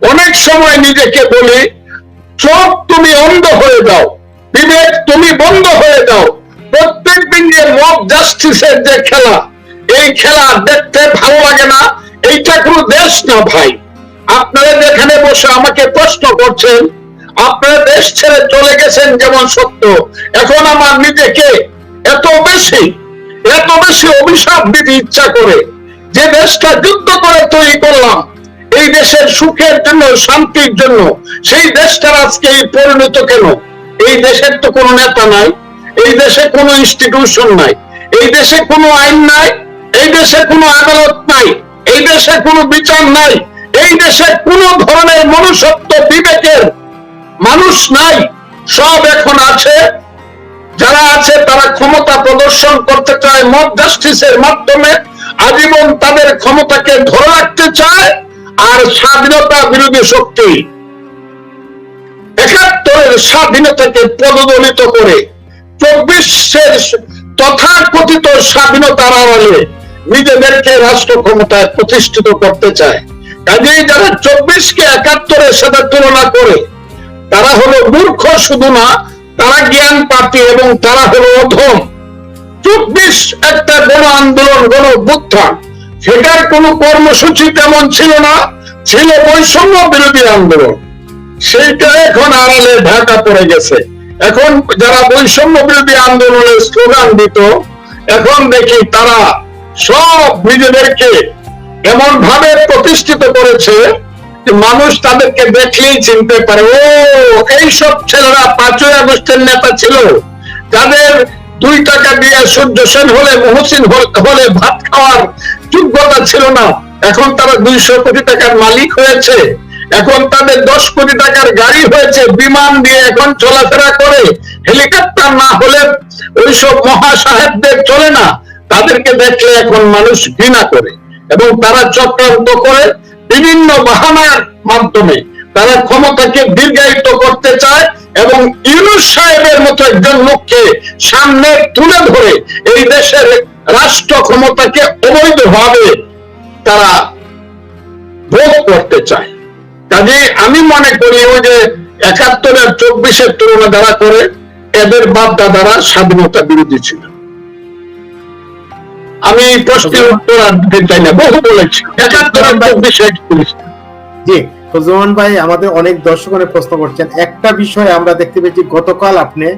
অনেক সময় নিজেকে বলি চোখ তুমি অন্ধ হয়ে দাও বিবেক তুমি বন্ধ হয়ে দাও প্রত্যেক দিন যে মব জাস্টিসের যে খেলা, এই খেলা দেখতে ভালো লাগে না, এইটা কোনো দেশ না ভাই। আপনারা যেখানে বসে আমাকে প্রশ্ন করছেন, আপনারা দেশ ছেড়ে চলে গেছেন যেমন সত্য। এখন আমার নিজেকে এত বেশি এত বেশি অভিশাপ দিতে ইচ্ছা করে, যে দেশটা যুদ্ধ করে তৈরি করলাম এই দেশের সুখের জন্য, শান্তির জন্য, সেই দেশটার আজকে এই পরিণত কেন? এই দেশের তো কোনো নেতা নাই, এই দেশে কোনো ইনস্টিটিউশন নাই, এই দেশে কোনো আইন নাই, এই দেশে কোনো আদালত নাই, এই দেশে কোনো বিচার নাই, এই দেশে কোনো ধরনের মনুষ্যত্ব বিবেকের মানুষ নাই। সব এখন আছে, যারা আছে তারা ক্ষমতা প্রদর্শন করতে চায় মব মাধ্যমে, আজীবন তাদের ক্ষমতাকে ধরে রাখতে চায় আর স্বাধীনতা বিরোধী শক্তি একাত্তরের স্বাধীনতাকে পদদলিত করে চব্বিশের তথাকথিত স্বাধীনতার আড়ালে নিজেদেরকে রাষ্ট্র ক্ষমতায় প্রতিষ্ঠিত করতে চায়। কাজেই যারা চব্বিশকে একাত্তরের সাথে তুলনা করে, তারা হলো মূর্খ শুধু না, তারা জ্ঞান পাতি এবং তারা হলো অধম। চব্বিশ একটা গণ আন্দোলন, গণ অভ্যুত্থান। সেটার কোনো কর্মসূচি তেমন ছিল না, ছিল বৈষম্য বিরোধী আন্দোলন। সেইটা এখন আড়ালে ঢাকা পড়ে গেছে। এখন যারা বৈষম্য বিরোধী আন্দোলনের স্লোগান দিত, এখন দেখি তারা সব নিজেদেরকে এমন ভাবে প্রতিষ্ঠিত করেছে যে মানুষ তাদেরকে দেখলেই চিনতে পারে, ও, এইসব ছেলেরা পাঁচই আগস্টের নেতা ছিল। তাদের দুই টাকা দিয়ে সূর্য সেন হলে, মহসিন হলে ভাত খাওয়ার যোগ্যতা ছিল না। এখন তারা দুইশো কোটি টাকার মালিক হয়েছে। এখন তাদের দশ কোটি টাকার গাড়ি হয়েছে, বিমান দিয়ে এখন চলাফেরা করে। হেলিকপ্টার না হলে ওইসব মহা সাহেবদের চলে না। তাদেরকে দেখলে এখন মানুষ ঘৃণা করে এবং তারা চক্রান্ত করে বিভিন্ন বাহানার মাধ্যমে। তারা ক্ষমতাকে দীর্ঘায়িত করতে চায় এবং ইউনুস সাহেবের মতো একজন লোককে সামনে তুলে ধরে এই দেশের রাষ্ট্র ক্ষমতাকে অবৈধভাবে তারা ভোগ করতে চায়। কাজে আমি মনে করি ওই যে একাত্তর আর চব্বিশের তুলনা দ্বারা করে, এদের বাপ দাদারা স্বাধীনতা বিরোধী ছিল। আমি প্রশ্নের উত্তর আর দিতে চাই না, বহু বলেছি। একাত্তর আর চব্বিশে জি ফজলুমান ভাই, আমাদের অনেক দর্শক অনেক প্রশ্ন করছেন। একটা বিষয়ে আমরা দেখতে পেয়েছি, গতকাল আপনি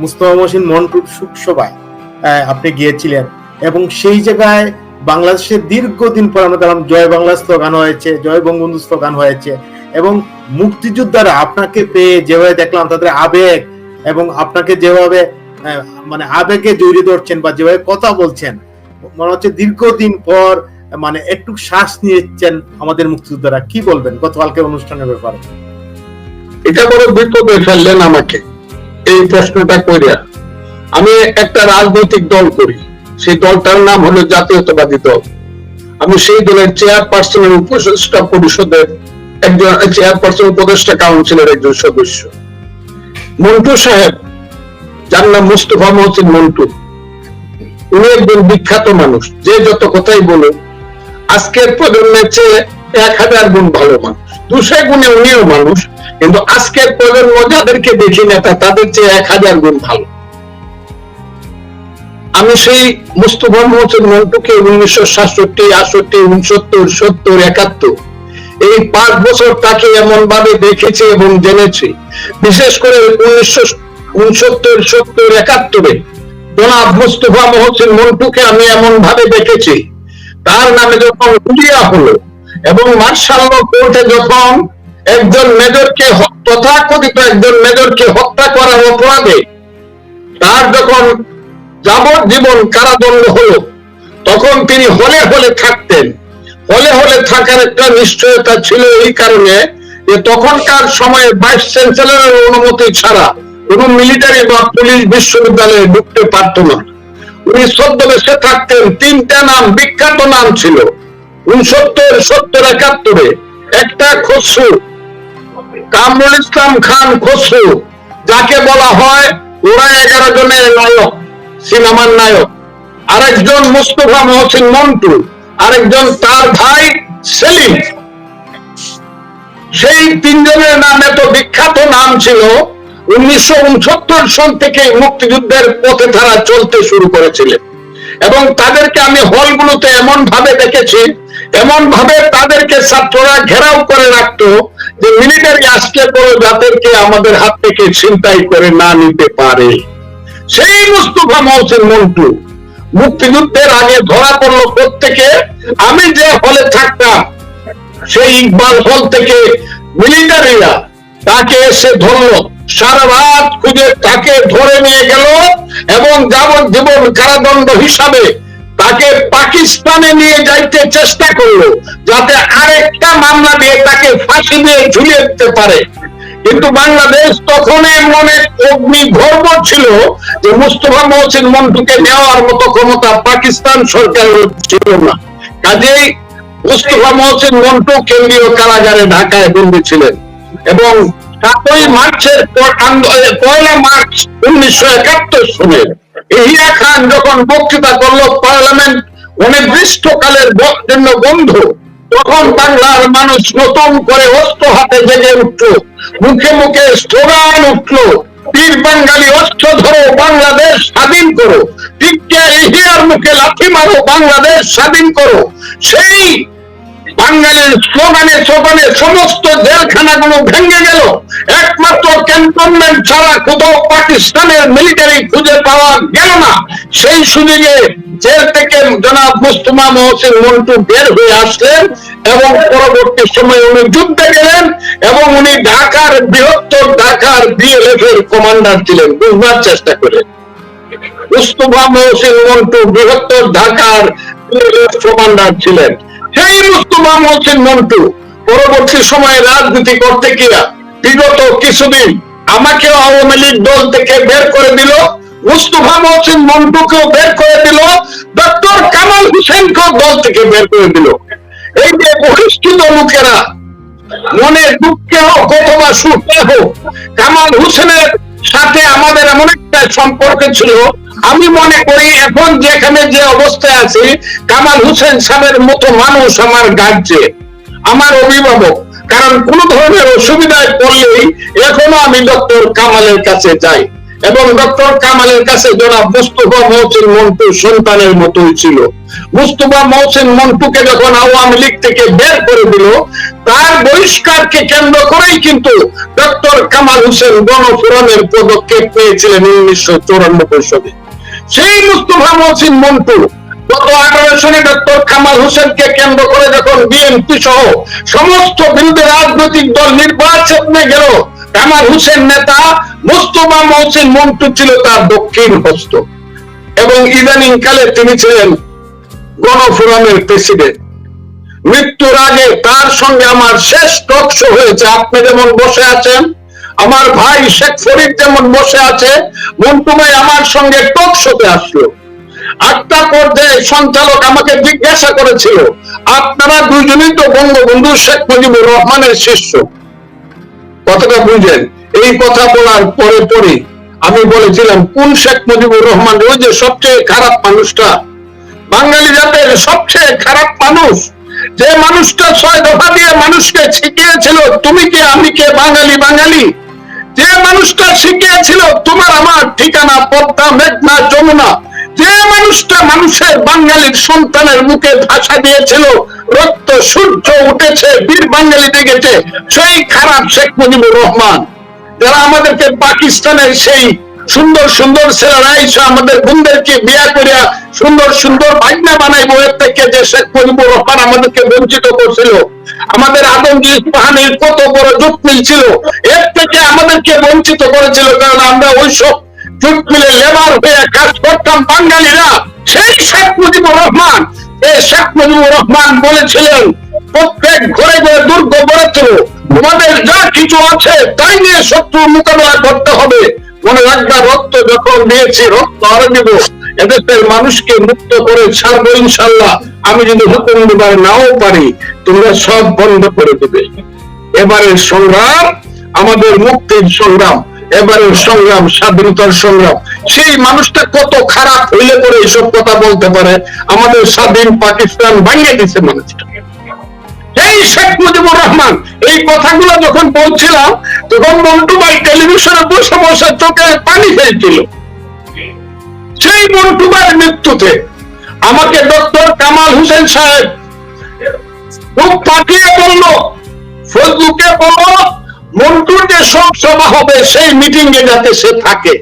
মুস্তফা মহসিন মন্টুর সুখ সভায় আপনি গিয়েছিলেন। এবং সেই জায়গায় বাংলাদেশের দীর্ঘদিন পর আমরা দেখলাম জয় বাংলা স্লোগান হয়েছে, জয় বঙ্গবন্ধু স্লোগান হয়েছে। এবং মুক্তিযোদ্ধারা আপনাকে পেয়ে যেভাবে দেখলাম তাদের আবেগ এবং আপনাকে যেভাবে মানে আবেগে জড়িয়ে ধরছেন বা যেভাবে কথা বলছেন, মনে হচ্ছে দীর্ঘদিন পর মানে একটু শ্বাস নিয়েছেন আমাদের মুক্তিযোদ্ধারা। কি বলবেন গতকালকে অনুষ্ঠানের ব্যাপারে? এটা বড় বিপদে ফেললেন আমাকে। এই প্রশ্নটা করিয়া আমি একটা রাজনৈতিক দল করি। সেই দলটার নাম হলো জাতীয়তাবাদী দল। আমি সেই দলের চেয়ারপারসনের উপদেষ্টা পরিষদের একজন চেয়ারপারসন উপদেষ্টা কাউন্সিলের একজন সদস্য। মন্টু সাহেব, যার নাম মুস্তফা মহসিন মন্টু, উনি একজন বিখ্যাত মানুষ। যে যত কথাই বলুন আজকের প্রজন্মের চেয়ে এক হাজার গুণ ভালো মানুষ। দুশো গুণে উনিও মানুষ, কিন্তু আজকের প্রজন্ম যাদেরকে দেখি নেতা, তাদের চেয়ে এক হাজার গুণ ভালো। আমি সেই মুস্তফা মোহসেন মন্টুকে উনিশশো সাতষট্টি, আটষট্টি, উনসত্তর, সত্তর, একাত্তর। এই পাঁচ বছর তাকে এমন ভাবে দেখেছি এবং জেনেছি। বিশেষ করে উনিশশো উনসত্তর, সত্তর, একাত্তরে জনাব মুস্তফা মোহসিন মন্টুকে আমি এমন ভাবে দেখেছি। তার নামে যখন উলিয়া হলো এবং মার্শাল কোর্টে যখন একজন মেজরকে তথাকথিত একজন মেজরকে হত্যা করার অপরাধে তার যখন যাবজ্জীবন কারাদণ্ড হলো, তখন তিনি হলে হলে থাকতেন। হলে হলে থাকার একটা নিশ্চয়তা ছিল এই কারণে যে তখনকার সময়ে ভাইস চ্যান্সেলরের অনুমতি ছাড়া কোনো মিলিটারি বা পুলিশ বিশ্ববিদ্যালয়ে ঢুকতে পারত না। উনি ছদ্মবেশে থাকতেন, তিনটা নাম, বিখ্যাত নাম ছিল। উনসত্তর, সত্তর, একাত্তরে, একটা খসরু, কামরুল ইসলাম খান খসরু, যাকে বলা হয় ওরা এগারো জনের নায়ক। সিনেমার নায়ক। আরেকজন মুস্তফা মহসিন মন্টু, আরেকজন তার ভাই সেলিম। সেই তিনজনের নাম এত বিখ্যাত নাম ছিল, উনিশশো উনসত্তর সন থেকে মুক্তিযুদ্ধের পথে তারা চলতে শুরু করেছিলেন। এবং তাদেরকে আমি হলগুলোতে এমন ভাবে দেখেছি এমন ভাবে তাদেরকে ছাত্ররা ঘেরাও করে রাখতো যে মিলিটারি আসলে পরে যাদেরকে আমাদের হাত থেকে ছিনতাই করে না নিতে পারে। সেই মুস্তফা মহসিন মন্টু। মুক্তিযুদ্ধের আগে ধরা পড়ল প্রত্যেকে। আমি যে হলে থাকতাম, সেই ইকবাল হল থেকে মিলিটারিরা তাকে এসে ধরলো। সারা রাত খুঁজে তাকে ধরে নিয়ে গেল এবং যাবজ্জীবন কারাদণ্ড হিসাবে তাকে পাকিস্তানে নিয়ে যাইতে চেষ্টা করল, যাতে আরেকটা মামলা দিয়ে তাকে ফাঁসি দিয়ে ঝুলিয়ে দিতে পারে। কিন্তু বাংলাদেশ তখনই মনে অগ্নি গর্ব ছিল যে মুস্তফা মহসিন মন্টুকে নেওয়ার মতো ক্ষমতা পাকিস্তান সরকারের ছিল না। কাজেই মুস্তফা মহসিন মন্টু কেন্দ্রীয় কারাগারে ঢাকায় বন্দী ছিলেন এবং সাতই মার্চের পর- পয়লা মার্চ উনিশশো একাত্তর সনের ইহিয়া খান যখন বক্তৃতা করল, পার্লামেন্ট অনির্দিষ্টকালের জন্য বন্ধ। তখন বাংলার মানুষ নতুন করে অস্ত্র হাতে জেগে উঠল। মুখে মুখে স্লোগান উঠল পীর বাঙালি, অস্ত্র ধরো, বাংলাদেশ স্বাধীন করো। টিকে ইহিয়ার মুখে লাঠি মারো, বাংলাদেশ স্বাধীন করো। সেই বাঙালির স্লোগানে স্লোগানে সমস্ত জেলখানাগুলো ভেঙে গেল। একমাত্র ক্যান্টনমেন্ট ছাড়া কোথাও পাকিস্তানের মিলিটারি খুঁজে পাওয়া গেল না। সেই সুযোগে জেল থেকে জনাব মুস্তফা মহসিন মন্টু বের হয়ে আসলেন এবং পরবর্তী সময়ে উনি যুদ্ধে গেলেন এবং উনি ঢাকার বৃহত্তর ঢাকার বিএলএফ এর কমান্ডার ছিলেন, বুঝবার চেষ্টা করে মুস্তফা মহসিন মন্টু বৃহত্তর ঢাকার কমান্ডার ছিলেন। সেই মুস্তফা মহসিন মন্টু, পরবর্তী সময়ে রাজনীতি করতে গিয়া বিগত কিছুদিন আমাকে আওয়ামী লীগ দল থেকে বের করে দিল, মুস্তফা মহসিন মন্টুকেও বের করে দিল, ডক্টর কামাল হোসেনকেও দল থেকে বের করে দিল। এই যে বহিষ্কৃত লোকেরা মনে দুঃখে হোক অথবা সুখে হোক, কামাল হোসেনের সাথে আমাদের এমন একটা সম্পর্ক ছিল। আমি মনে করি এখন যেখানে যে অবস্থায় আছি, কামাল হুসেন সাহেবের মতো মানুষ আমার গার্জে আমার অভিভাবক। কারণ কোন ধরনের অসুবিধায় পড়লেই এখনও আমি ডক্টর কামালের কাছে যাই। এবং ডক্টর কামালের কাছে জনাব মুস্তফা মহসিন মন্টু সন্তানের মতোই ছিল। মুস্তফা মহসিন মন্টুকে যখন আওয়ামী লীগ থেকে বের করে দিল, তার বহিষ্কারকে কেন্দ্র করেই কিন্তু ডক্টর কামাল হোসেন গণফোরামের পদক্ষেপ পেয়েছিলেন উনিশশো চৌরানব্বই সালে। সেই মুস্তফা মহসিন মন্টু গত আঠারো সনে ডক্টর কামাল হোসেনকে কেন্দ্র করে যখন বিএনপি সহ সমস্ত বিরোধী রাজনৈতিক দল নির্বাচনে গেল কামাল হোসেন নেতা, মুস্তফা মহসিন মন্টু ছিল তার দক্ষিণ হস্ত। এবং ইদানিং কালে তিনি ছিলেন গণফোরামের প্রেসিডেন্ট। মৃত্যুর আগে তার সঙ্গে আমার শেষ টকশো হয়েছে। আপনি যেমন বসে আছেন, আমার ভাই শেখ ফরিদ যেমন বসে আছে, মন্টু ভাই আমার সঙ্গে টকশোতে আসলো। আটটা পর্যায়ে সঞ্চালক আমাকে জিজ্ঞাসা করেছিল, আপনারা দুজনেই তো বঙ্গবন্ধু শেখ মুজিবুর রহমানের শিষ্য। কথাটা বুঝেন। এই কথা বলার পরে পরে আমি বলেছিলাম, কোন শেখ মুজিবুর রহমান ওই যে সবচেয়ে খারাপ মানুষটা? বাঙালি জাতের সবচেয়ে খারাপ মানুষ। যে মানুষটা ছয় দফা দিয়ে মানুষকে শিখিয়েছিল, তুমি কে, আমি কে, বাঙালি বাঙালি? যে মানুষটা শিখিয়েছিল, তোমার আমার ঠিকানা পদ্মা, মেঘনা, যমুনা। মানুষটা মানুষের বাঙালির সন্তানের মুখে ভাষা দিয়েছিল, রক্ত সূর্য উঠেছে, বীর বাঙালি দেখেছে সেই খারাপ শেখ মুজিবুর রহমান। যারা আমাদেরকে পাকিস্তানের সেই সুন্দর সুন্দর ছেলেরা এসে আমাদের বোনদেরকে বিয়া করিয়া সুন্দর সুন্দর ভাগনা বানাই বইয়ের থেকে যে শেখ মুজিবুর রহমান আমাদেরকে বঞ্চিত করছিল, আমাদের আদমজি ইস্পাহানির কত বড় মিল ছিল, এর থেকে আমাদেরকে বঞ্চিত করেছিল, কারণ আমরা ওইসব মিলে লেবার হয়ে কাজ করতাম বাঙালিরা। সেই শেখ মুজিবুর রহমান, এই শেখ মুজিবুর রহমান বলেছিলেন, প্রত্যেক ঘরে ঘরে দুর্গ গড়ে তোমাদের যা কিছু আছে তাই নিয়ে শত্রুর মোকাবেলা করতে হবে। মনে রাখবা, রক্ত যখন দিয়েছি, রক্ত আরও দিব এদেশের মানুষকে মুক্ত করে ছাড়বো ইনশাল্লাহ। আমি যদি হুকুম দিবার নাও পারি, তোমরা সব বন্ধ করে দেবে। এবারের সংগ্রাম, আমাদের মুক্তির সংগ্রাম। এবারের সংগ্রাম, স্বাধীনতার সংগ্রাম। সেই মানুষটা কত খারাপ হইলে পরে এইসব কথা বলতে পারে? আমাদের স্বাধীন পাকিস্তান ভাঙিয়ে দিছে মানুষটা। সেই শেখ মুজিবুর রহমান, এই কথাগুলো যখন বলছিলাম, তখন মন্টু ভাই টেলিভিশনে বসে বসে চোখে পানি ফেলছিল। সেই মন্টু ভাইয়ের মৃত্যুতে আমাকে ডক্টর কামাল হোসেন সাহেব খুব পাঠিয়ে বলল ফজলুকে বলো মন্টুর যে শোক সভা হবে, সেই মিটিং এ যাতে সে থাকে।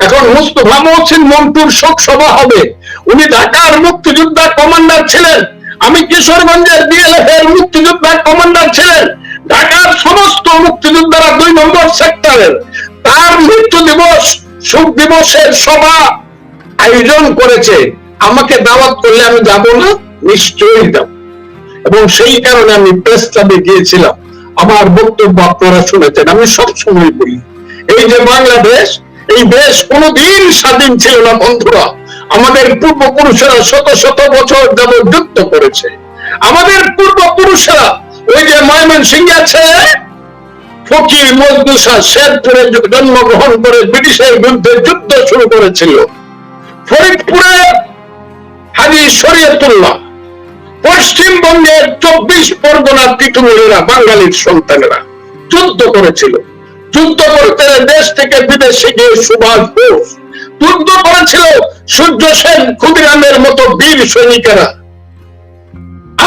এখন মুস্তফা মহসিন মন্টুর শোক সভা হবে। উনি ঢাকার মুক্তিযোদ্ধা কমান্ডার ছিলেন। আমি কিশোরগঞ্জের বিএলএফ এর মুক্তিযোদ্ধা কমান্ডার ছিলেন। ঢাকার সমস্ত মুক্তিযোদ্ধারা দুই নম্বর সেক্টরের। তার মৃত্যু দিবস শোক দিবসের সভা আয়োজন করেছে। আমাকে দাওয়াত করলে আমি যাব না, নিশ্চয়ই যাব। এবং সেই কারণে আমি প্রেস ক্লাবে গিয়েছিলাম। আমার বক্তব্য আপনারা শুনেছেন, আমি সব সময় বলি, এই যে বাংলাদেশ, এই দেশ কোনোদিন স্বাধীন ছিল না, বন্ধুরা। আমাদের পূর্বপুরুষেরা শত শত বছর যাবৎ যুদ্ধ করেছে। আমাদের পূর্বপুরুষেরা ওই যে ময়মন সিং আছে, ফকির মজদুসা শেরপুরে জন্মগ্রহণ করে ব্রিটিশের বিরুদ্ধে যুদ্ধ শুরু করেছিল। ফরিদপুরে হাজি শরীয়তুল্লাহ পশ্চিমবঙ্গের চব্বিশ পরগনার তীতুমীরা বাঙালির সন্তানেরা যুদ্ধ করেছিল। যুদ্ধ করতে দেশ থেকে বিদেশে গিয়ে সুভাষ বোস যুদ্ধ করেছিল সূর্য সেন ক্ষুদিরামের মতো বীর সৈনিকেরা।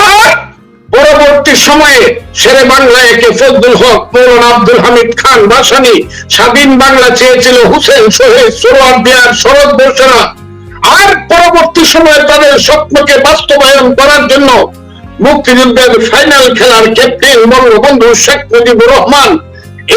আর পরবর্তী সময়ে শেরে বাংলায় একে ফজলুল হক, মৌলানা আব্দুল হামিদ খান বাসানি স্বাধীন বাংলা চেয়েছিল হুসেন সোহেল সোহরাবিয়ার শরৎ বর্ষরা আর পরবর্তী সময়ে তাদের স্বপ্নকে বাস্তবায়ন করার জন্য মুক্তিযুদ্ধের ফাইনাল খেলার ক্যাপ্টেন বঙ্গবন্ধু শেখ মুজিবুর রহমান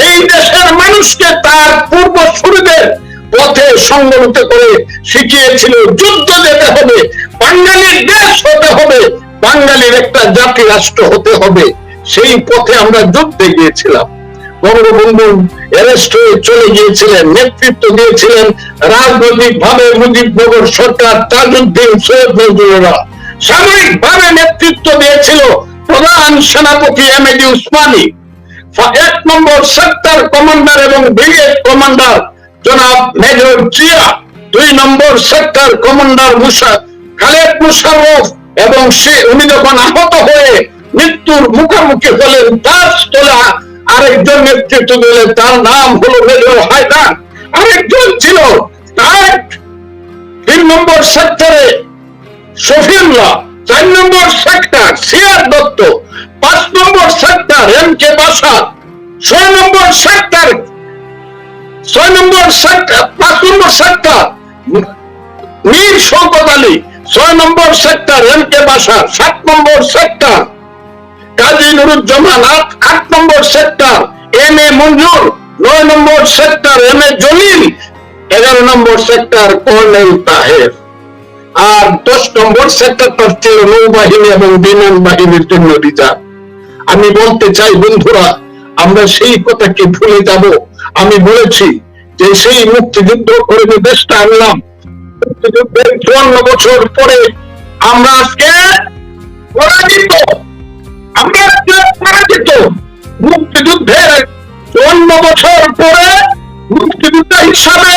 এই দেশের মানুষকে তার পূর্বসূরিদের পথে সংগঠিত করে শিখিয়েছিল, যুদ্ধ যেতে হবে বাঙালির দেশ হতে হবে, বাঙালির একটা জাতি রাষ্ট্র হতে হবে। সেই পথে আমরা যুদ্ধে গিয়েছিলাম। বঙ্গবন্ধু অ্যারেস্ট হয়ে চলে গিয়েছিলেন, নেতৃত্ব দিয়েছিলেন রাজনৈতিক ভাবে মুজিবনগর সরকার তাজউদ্দিন সৈয়দ নজরুলরা। সামরিক ভাবে নেতৃত্ব দিয়েছিল প্রধান সেনাপতি এম এ উসমানী। এক নম্বর সেক্টর কমান্ডার এবং ব্রিগেড কমান্ডার জনাব মেজর জিয়া। দুই নম্বর সেক্টর কমান্ডার মুসা, খালেদ মুশাররফ এবং সে, উনি যখন আহত হয়ে মৃত্যুর মুখোমুখি হলেন, তার তোলা আরেকজন নেতৃত্ব দিলেন তার নাম হলো মেজর হায়দার। আরেকজন ছিল তার তিন নম্বর সেক্টরে শফিউল্লাহ, চার নম্বর সেক্টর সিয়ার দত্ত, পাঁচ নম্বর সেক্টর এম কে বাসার ছয় নম্বর সেক্টর, ছয় নম্বর সেক্টর, পাঁচ নম্বর সেক্টর মীর শৌকত আলী, ছয় নম্বর সেক্টর এম কে বাসার সাত নম্বর সেক্টর কাজী নুরুজ্জামান আট নম্বর সেক্টর এম এ মঞ্জুর, নয় নম্বর সেক্টর এম এ জলিল, এগারো নম্বর সেক্টর কর্নেল তাহের। আর দশ নম্বর সেক্টরটা ছিল নৌবাহিনী এবং বিমান বাহিনীর জন্য রিজার্ভ আমি বলতে চাই, বন্ধুরা, আমরা সেই কথাকে ভুলে যাব। আমি বলেছি যে সেই মুক্তিযুদ্ধ করে যে দেশটা আনলাম, মুক্তিযুদ্ধের চুয়ান্ন বছর পরে আমরা আজকে পরাজিত। আমরা পরাজিত। মুক্তিযুদ্ধের চুয়ান্ন বছর পরে মুক্তিযুদ্ধ হিসাবে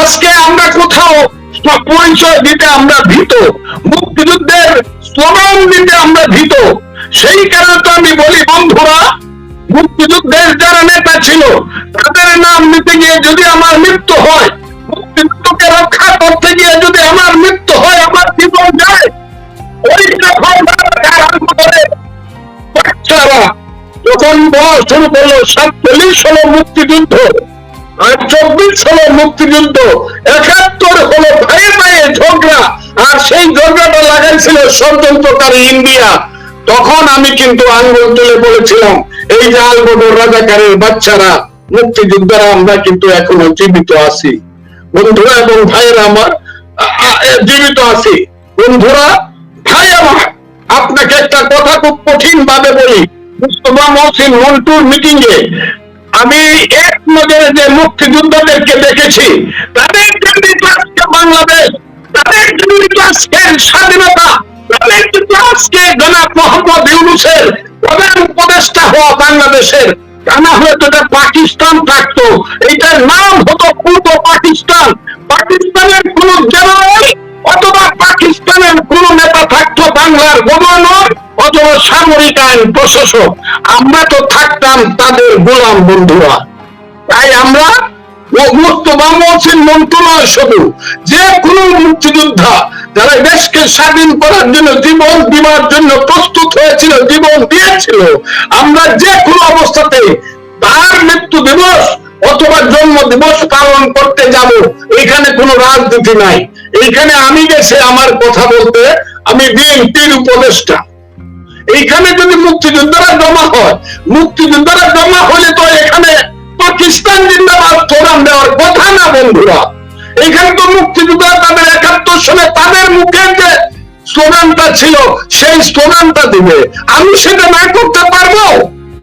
আজকে আমরা কোথাও পরিচয় দিতে আমরা ভীত। মুক্তিযুদ্ধের স্লোগান দিতে আমরা ভীত। সেই কারণে তো আমি বলি, বন্ধুরা, মুক্তিযুদ্ধের যারা নেতা ছিল, তাদের নাম নিতে গিয়ে যদি আমার মৃত্যু হয়, মুক্তিযুদ্ধকে রক্ষা করতে গিয়ে যদি আমার তখন আমি কিন্তু আঙ্গুল তুলে বলেছিলাম, এই যে আলবদর রাজাকারের বাচ্চারা, মুক্তিযোদ্ধারা আমরা কিন্তু এখনও জীবিত আছি। বন্ধুরা এবং ভাইয়েরা আমার জীবিত আছি। বন্ধুরা, ভাই আমার আপনাকে একটা কথা খুব কঠিন ভাবে বলি। মুস্তফা মহসিন মন্টুর মিটিং এ আমি এক নজরে যে মুক্তিযোদ্ধাদেরকে দেখেছি, তাদের তো আজকে বাংলাদেশ, তাদের জন্য তো আজকে স্বাধীনতা, তাদের জন্য আজকে জনাব মোহাম্মদ ইউনুসের প্রধান উপদেষ্টা হওয়া বাংলাদেশের, তা না হলে তো পাকিস্তান থাকতো। এটার নাম হতো পূর্ব পাকিস্তান। পাকিস্তানের কোন জেনারেল বাংলার গভর্নর অথবা সামরিক আইন প্রশাসক। আমরা তো থাকতাম তাদের গোলাম বন্ধুরা। তাই আমরা ও- মুস্তফা মহসিন মন্ত্র নয় শুধু যে কোনো মুক্তিযোদ্ধা যারা দেশকে স্বাধীন করার জন্য জীবন দিবার জন্য প্রস্তুত হয়েছিল, জীবন দিয়েছিল, আমরা যে কোনো অবস্থাতে তার মৃত্যু দিবস অথবা জন্ম দিবস পালন করতে যাব। এখানে কোনো রাজনীতি নাই। এখানে আমি গেছে আমার কথা বলতে আমি বিএনপির উপদেষ্টা। এইখানে যদি মুক্তিযোদ্ধারা জমা হয়, মুক্তিযোদ্ধারা জমা হলে তো এখানে পাকিস্তান জিন্দাবাদ ফোরাম দেওয়ার কথা না, বন্ধুরা। এখানে তো মুক্তিযোদ্ধা তাদের একাত্তর সালে তাদের মুখে যে স্লোগানটা ছিল, সেই স্লোগানটা দিবে। আমি সেটা না করতে পারব?